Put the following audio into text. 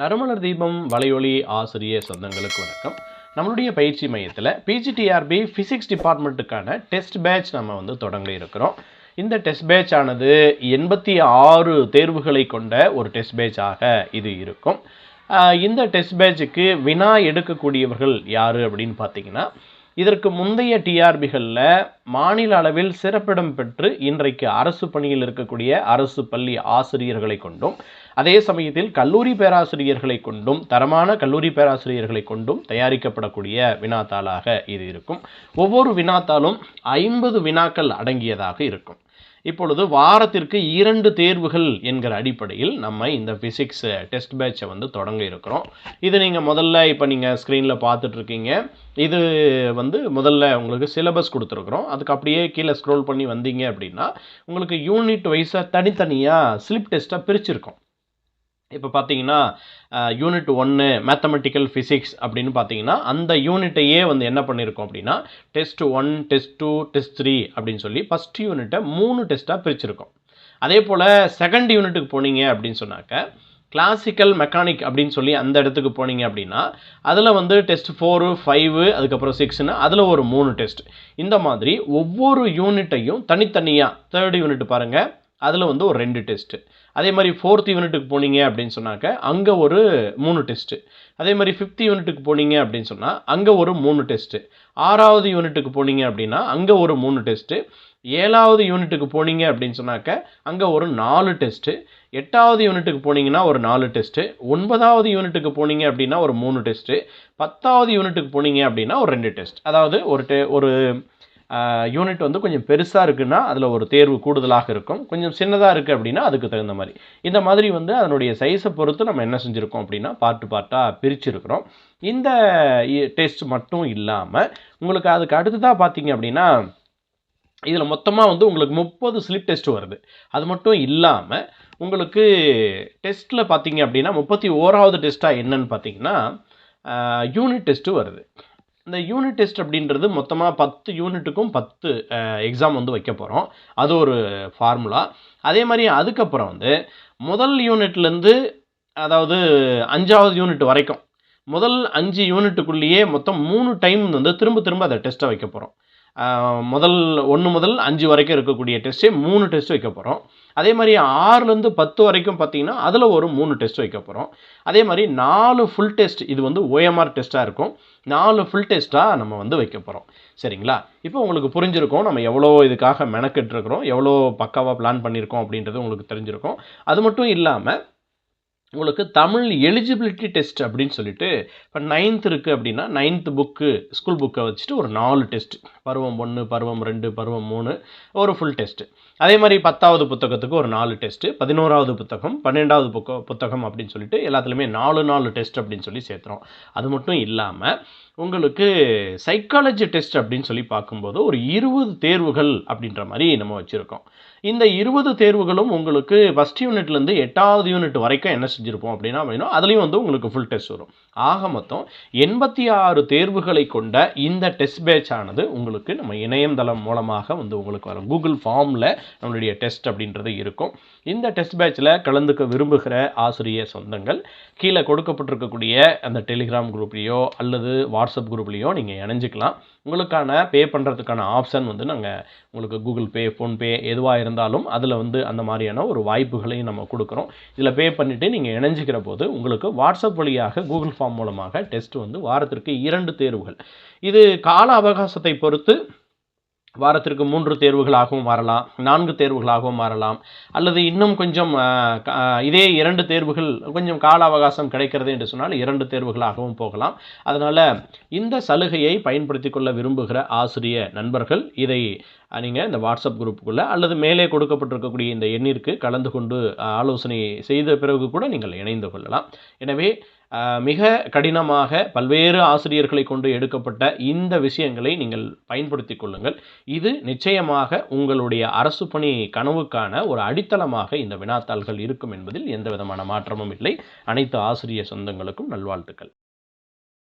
நறுமலர் தீபம் வலையொலி ஆசிரியர் சொந்தங்களுக்கு வணக்கம். நம்மளுடைய பயிற்சி மையத்தில் பிஜிடிஆர்பி ஃபிசிக்ஸ் டிபார்ட்மெண்ட்டுக்கான டெஸ்ட் பேட்ச் நம்ம வந்து தொடங்க இருக்கிறோம். இந்த டெஸ்ட் பேட்ச் ஆனது எண்பத்தி ஆறு தேர்வுகளை கொண்ட ஒரு டெஸ்ட் பேட்சாக இது இருக்கும். இந்த டெஸ்ட் பேட்சுக்கு வினா எடுக்கக்கூடியவர்கள் யார் அப்படின்னு பார்த்தீங்கன்னா இதற்கு முந்தைய டிஆர்பிகளில் மாநில அளவில் சிறப்பிடம் பெற்று இன்றைக்கு அரசு பணியில் இருக்கக்கூடிய அரசு பள்ளி ஆசிரியர்களை கொண்டும் அதே சமயத்தில் கல்லூரி பேராசிரியர்களை கொண்டும் தரமான கல்லூரி பேராசிரியர்களை கொண்டும் தயாரிக்கப்படக்கூடிய வினாத்தாளாக இது இருக்கும். ஒவ்வொரு வினாத்தாளும் ஐம்பது வினாக்கள் அடங்கியதாக இருக்கும். இப்பொழுது வாரத்திற்கு இரண்டு தேர்வுகள் என்கிற அடிப்படையில் நம்ம இந்த ஃபிசிக்ஸ் டெஸ்ட் பேட்சை வந்து தொடங்க இருக்கிறோம். இது நீங்கள் முதல்ல இப்போ நீங்கள் ஸ்க்ரீனில் பார்த்துட்ருக்கீங்க. இது வந்து முதல்ல உங்களுக்கு சிலபஸ் கொடுத்துருக்குறோம். அதுக்கு அப்படியே கீழே ஸ்க்ரோல் பண்ணி வந்தீங்க அப்படின்னா உங்களுக்கு யூனிட் வைஸாக தனித்தனியாக ஸ்லிப் டெஸ்ட்டாக பிரிச்சிருக்கோம். இப்போ பார்த்தீங்கன்னா யூனிட் ஒன்று மேத்தமெட்டிக்கல் ஃபிசிக்ஸ் அப்படின்னு பார்த்தீங்கன்னா அந்த யூனிட்டையே வந்து என்ன பண்ணியிருக்கோம் அப்படின்னா test one test two test three அப்படின்னு சொல்லி ஃபஸ்ட் யூனிட்டை மூணு டெஸ்ட்டாக பிரிச்சிருக்கோம். அதே போல் செகண்ட் யூனிட்டுக்கு போனீங்க அப்படின்னு சொன்னாக்க கிளாசிக்கல் மெக்கானிக் அப்படின்னு சொல்லி அந்த இடத்துக்கு போனீங்க அப்படின்னா அதில் வந்து டெஸ்ட் ஃபோரு ஃபைவு அதுக்கப்புறம் சிக்ஸ்னு அதில் ஒரு மூணு டெஸ்ட் இந்த மாதிரி ஒவ்வொரு யூனிட்டையும் தனித்தனியாக தேர்ட் யூனிட் பாருங்கள் அதில் வந்து ஒரு ரெண்டு டெஸ்ட்டு அதே மாதிரி ஃபோர்த் யூனிட்டுக்கு போனீங்க அப்படின்னு சொன்னாக்க அங்கே ஒரு மூணு டெஸ்ட்டு அதே மாதிரி ஃபிஃப்த் யூனிட்டுக்கு போனீங்க அப்படின்னு சொன்னால் அங்கே ஒரு மூணு டெஸ்ட்டு ஆறாவது யூனிட்டுக்கு போனீங்க அப்படின்னா அங்கே ஒரு மூணு டெஸ்ட்டு ஏழாவது யூனிட்டுக்கு போனீங்க அப்படின்னு சொன்னாக்க அங்கே ஒரு நாலு டெஸ்ட்டு எட்டாவது யூனிட்டுக்கு போனீங்கன்னா ஒரு நாலு டெஸ்ட்டு ஒன்பதாவது யூனிட்டுக்கு போனீங்க அப்படின்னா ஒரு மூணு டெஸ்ட்டு பத்தாவது யூனிட்டுக்கு போனீங்க அப்படின்னா ஒரு ரெண்டு டெஸ்ட் அதாவது ஒரு டெ ஒரு யூனிட் வந்து கொஞ்சம் பெருசாக இருக்குன்னா அதில் ஒரு தேர்வு கூடுதலாக இருக்கும். கொஞ்சம் சின்னதாக இருக்குது அப்படின்னா அதுக்கு தகுந்த மாதிரி. இந்த மாதிரி வந்து அதனுடைய சைஸை பொறுத்து நம்ம என்ன செஞ்சுருக்கோம் அப்படின்னா பார்ட்டு பார்ட்டாக பிரிச்சிருக்கிறோம். இந்த டெஸ்ட் மட்டும் இல்லாமல் உங்களுக்கு அதுக்கு அடுத்ததாக பார்த்தீங்க அப்படின்னா இதில் மொத்தமாக வந்து உங்களுக்கு முப்பது ஸ்லிப் டெஸ்ட் வருது. அது மட்டும் இல்லாமல் உங்களுக்கு டெஸ்ட்டில் பார்த்தீங்க அப்படின்னா முப்பத்தி ஓராவது டெஸ்ட்டாக என்னன்னு பார்த்தீங்கன்னா யூனிட் டெஸ்ட்டு வருது. இந்த யூனிட் டெஸ்ட் அப்படின்றது மொத்தமாக பத்து யூனிட்டுக்கும் பத்து எக்ஸாம் வந்து வைக்க போகிறோம் அது ஒரு ஃபார்முலா அதே மாதிரி அதுக்கப்புறம் வந்து முதல் யூனிட்லேருந்து அதாவது அஞ்சாவது யூனிட் வரைக்கும் முதல் அஞ்சு யூனிட்டுக்குள்ளேயே மொத்தம் மூணு டைம் வந்து திரும்ப திரும்ப அதை டெஸ்ட்டை வைக்க போகிறோம் முதல் ஒன்று முதல் அஞ்சு வரைக்கும் இருக்கக்கூடிய டெஸ்ட்டே மூணு டெஸ்ட் வைக்க போகிறோம் அதே மாதிரி ஆறுலேருந்து பத்து வரைக்கும் பார்த்தீங்கன்னா அதில் ஒரு மூணு டெஸ்ட் வைக்க போகிறோம் அதே மாதிரி நாலு ஃபுல் டெஸ்ட் இது வந்து ஓஎம்ஆர் டெஸ்ட்டாக இருக்கும். நாலு ஃபுல் டெஸ்ட்டாக நம்ம வந்து வைக்க போகிறோம் சரிங்களா? இப்போ உங்களுக்கு புரிஞ்சிருக்கும் நம்ம எவ்வளோ இதுக்காக மெனக்கெட்டுருக்குறோம் எவ்வளோ பக்காவாக பிளான் பண்ணியிருக்கோம் அப்படின்றது உங்களுக்கு தெரிஞ்சிருக்கும். அது மட்டும் இல்லாமல் உங்களுக்கு தமிழ் எலிஜிபிலிட்டி டெஸ்ட் அப்படின்னு சொல்லிட்டு இப்போ நைன்த் இருக்குது அப்படின்னா நைன்த் புக்கு ஸ்கூல் புக்கை வச்சுட்டு ஒரு நாலு டெஸ்ட் பருவம் ஒன்று பருவம் ரெண்டு பருவம் மூணு ஒரு ஃபுல் டெஸ்ட்டு அதே மாதிரி பத்தாவது புத்தகத்துக்கு ஒரு நாலு டெஸ்ட்டு பதினோராவது புத்தகம் பன்னெண்டாவது புக்க புத்தகம் அப்படின்னு சொல்லிட்டு எல்லாத்துலேயுமே நாலு நாலு டெஸ்ட் அப்படின்னு சொல்லி சேர்த்துறோம். அது மட்டும் இல்லாமல் உங்களுக்கு சைக்காலஜி டெஸ்ட் அப்படின்னு சொல்லி பார்க்கும்போது ஒரு இருபது தேர்வுகள் அப்படின்ற மாதிரி நம்ம வச்சுருக்கோம். இந்த இருபது தேர்வுகளும் உங்களுக்கு ஃபஸ்ட் யூனிட்லேருந்து எட்டாவது யூனிட் வரைக்கும் என்ன செஞ்சுருப்போம் அப்படின்னா அப்படின்னா அதுலேயும் வந்து உங்களுக்கு ஃபுல் டெஸ்ட் வரும். ஆக மொத்தம் எண்பத்தி ஆறு தேர்வுகளை கொண்ட இந்த டெஸ்ட் பேட்ச் ஆனது உங்களுக்கு நம்ம இணையதளம் மூலமாக வந்து உங்களுக்கு வரும். கூகுள் ஃபார்மில் நம்மளுடைய டெஸ்ட் அப்படின்றது இருக்கும். இந்த டெஸ்ட் பேட்சில் கலந்துக்க விரும்புகிற ஆசிரியர் சொந்தங்கள் கீழே கொடுக்கப்பட்டிருக்கக்கூடிய அந்த டெலிகிராம் குரூப்லேயோ அல்லது வாட்ஸ்அப் குரூப்லேயோ நீங்கள் இணைஞ்சிக்கலாம். உங்களுக்கான பே பண்ணுறதுக்கான ஆப்ஷன் வந்து நாங்கள் உங்களுக்கு கூகுள் பே ஃபோன்பே எதுவாக இருந்தாலும் அதில் வந்து அந்த மாதிரியான ஒரு வாய்ப்புகளையும் நம்ம கொடுக்குறோம். இதில் பே பண்ணிவிட்டு நீங்கள் இணைஞ்சிக்கிற போது உங்களுக்கு வாட்ஸ்அப் வழியாக கூகுள் ஃபார்ம் மூலமாக டெஸ்ட் வந்து வாரத்திற்கு இரண்டு தேர்வுகள். இது கால அவகாசத்தை பொறுத்து வாரத்திற்கு மூன்று தேர்வுகளாகவும் மாறலாம் நான்கு தேர்வுகளாகவும் மாறலாம் அல்லது இன்னும் கொஞ்சம் இதே இரண்டு தேர்வுகள் கொஞ்சம் கால அவகாசம் கிடைக்கிறது என்று சொன்னால் இரண்டு தேர்வுகளாகவும் போகலாம். அதனால் இந்த சலுகையை பயன்படுத்தி கொள்ள விரும்புகிற ஆசிரிய நண்பர்கள் இதை நீங்கள் இந்த வாட்ஸ்அப் குரூப்புக்குள்ளே அல்லது மேலே கொடுக்கப்பட்டிருக்கக்கூடிய இந்த எண்ணிற்கு கலந்து கொண்டு ஆலோசனை செய்த பிறகு கூட நீங்கள் இணைந்து கொள்ளலாம். எனவே மிக கடினமாக பல்வேறு ஆசிரியர்களை கொண்டு எடுக்கப்பட்ட இந்த விஷயங்களை நீங்கள் பயன்படுத்தி கொள்ளுங்கள். இது நிச்சயமாக உங்களுடைய அரசு பணி கனவுக்கான ஒரு அடித்தளமாக இந்த வினாத்தாள்கள் இருக்கும் என்பதில் எந்த விதமான மாற்றமும் இல்லை. அனைத்து ஆசிரியர் சொந்தங்களுக்கும் நல்வாழ்த்துக்கள்.